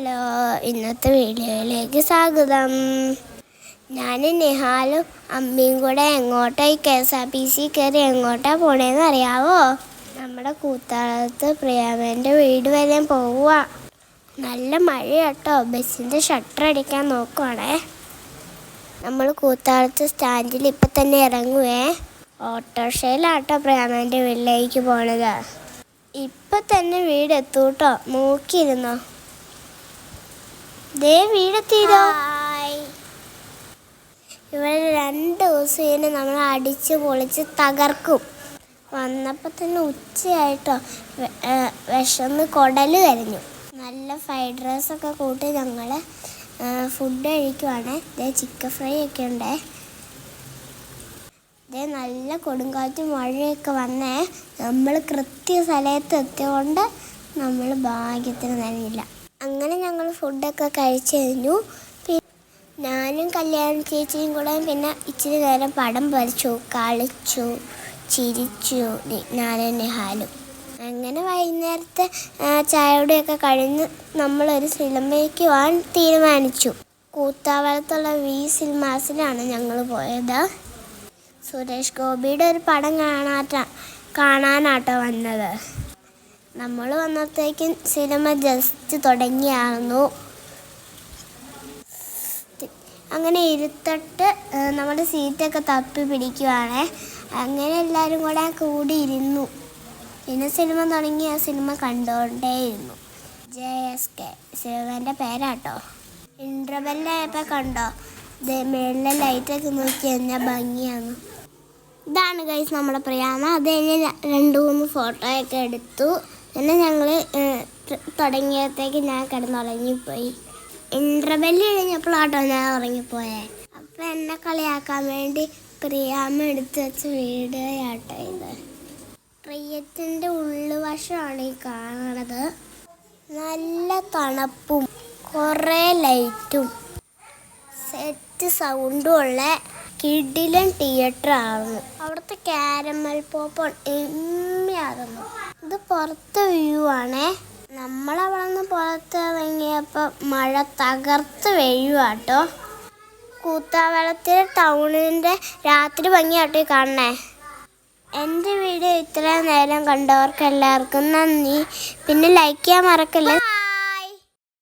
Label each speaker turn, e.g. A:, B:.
A: Hello ഇന്നത്തെ വീഡിയോയിലേക്ക് സ്വാഗതം. ഞാൻ നിഹാലും അമ്മയും കൂടെ എങ്ങോട്ടാ ഈ K S R T C കയറി എങ്ങോട്ടാ പോണേന്ന് അറിയാവോ? നമ്മുടെ കൂത്താളത്ത് പ്രിയാമേന്റെ വീട് വരെ പോവുക നല്ല മഴ കേട്ടോ ബസ്സിന്റെ ഷട്ടർ അടിക്കാൻ നോക്കുവാണേ. നമ്മൾ കൂത്താളത്ത് സ്റ്റാൻഡിൽ ഇപ്പം തന്നെ ഇറങ്ങുവേ. ഓട്ടോറിക്ഷയിലാട്ടോ പ്രിയാമേന്റെ വീട്ടിലേക്ക് പോണത്. ഇപ്പം തന്നെ വീട് എത്തൂട്ടോ നോക്കിയിരുന്നോ? ദേ ഇവിടെ രണ്ട് ദിവസം നമ്മൾ അടിച്ച് പൊളിച്ച് തകർക്കും. വന്നപ്പോൾ തന്നെ ഉച്ചയായിട്ടോ. വിശന്ന് കുടൽ കരിഞ്ഞു. നല്ല ഫ്രൈഡ് റൈസ് ഒക്കെ കൂട്ടി ഞങ്ങൾ ഫുഡ് കഴിക്കുവാണ്. ഇതേ ചിക്കൻ ഫ്രൈ ഒക്കെ ഉണ്ട്. ഇതേ നല്ല കൊടുങ്കാറ്റും മഴയൊക്കെ വന്നേ. നമ്മൾ കൃത്യ സ്ഥലത്ത് എത്തിയതുകൊണ്ട് നമ്മൾ ഭാഗ്യത്തിന് നനയില്ല അങ്ങനെ ഞങ്ങൾ ഫുഡൊക്കെ കഴിച്ചു കഴിഞ്ഞു ഞാനും കല്യാണ ചേച്ചിയും കൂടെ പിന്നെ ഇച്ചിരി നേരം പടം വരച്ചു കളിച്ചു ചിരിച്ചു ഞാനും നിഹാലും. അങ്ങനെ വൈകുന്നേരത്തെ ചായയുടെയൊക്കെ കഴിഞ്ഞ് നമ്മളൊരു സിനിമയ്ക്ക് പോകാൻ തീരുമാനിച്ചു. കൂത്താവളത്തുള്ള വി സിനിമാസിലാണ് ഞങ്ങൾ പോയത്. സുരേഷ് ഗോപിയുടെ ഒരു പടം കാണാറ്റാ കാണാനാട്ടോ വന്നത്. നമ്മൾ വന്നപ്പോഴത്തേക്കും സിനിമ ജസ്റ്റ് തുടങ്ങിയായിരുന്നു. അങ്ങനെ ഇരുത്തട്ട് നമ്മുടെ സീറ്റൊക്കെ തപ്പി പിടിക്കുവാണേ. അങ്ങനെ എല്ലാവരും കൂടെ കൂടി ഇരുന്നു. പിന്നെ സിനിമ തുടങ്ങി ആ സിനിമ കണ്ടുകൊണ്ടേയിരുന്നു ജെ എസ് കെ സിനിമേന്റെ പേരാട്ടോ. ഇന്റർവെല്ലായപ്പോൾ കണ്ടോ? മേളിലെ ലൈറ്റൊക്കെ നോക്കി കഴിഞ്ഞാൽ ഭംഗിയാണ്. ഇതാണ് ഗൈസ് നമ്മുടെ പ്രിയാമ അത് കഴിഞ്ഞ് രണ്ട് മൂന്ന് ഫോട്ടോയൊക്കെ എടുത്തു. പിന്നെ ഞങ്ങൾ തുടങ്ങിയപ്പോഴത്തേക്ക് ഞാൻ കിടന്നുറങ്ങിപ്പോയി. ഇന്റർവെല്ല് കഴിഞ്ഞപ്പോഴാട്ടോ ഞാൻ ഉറങ്ങിപ്പോയേ. അപ്പം എന്നെ കളിയാക്കാൻ വേണ്ടി പ്രിയാമ്മ എടുത്ത് വെച്ച വീടുകയാട്ടോ ഇത്. പ്രിയത്തിന്റെ ഉള്ളുവശമാണ് ഈ കാണുന്നത്. നല്ല തണുപ്പും കുറേ ലൈറ്റും സെറ്റ് സൗണ്ടും ഉള്ള കിഡിലൻ തിയേറ്ററാണ് അവിടുത്തെ കാരമൽ പോപ്പ് എമ്മയായിരുന്നു ഇത് പുറത്തെ വ്യൂ ആണേ നമ്മളവിടെ നിന്ന് പുറത്ത് ഇറങ്ങിയപ്പോൾ മഴ തകർത്ത് വീഴുവാട്ടോ. കൂത്താവളത്തിലെ ടൗണിന്റെ രാത്രി ഭംഗിയാട്ടോ കാണണേ. എന്റെ വീഡിയോ ഇത്രയും നേരം കണ്ടവർക്ക് എല്ലാവർക്കും നന്ദി. പിന്നെ ലൈക്ക് ചെയ്യാൻ മറക്കല്ലേ?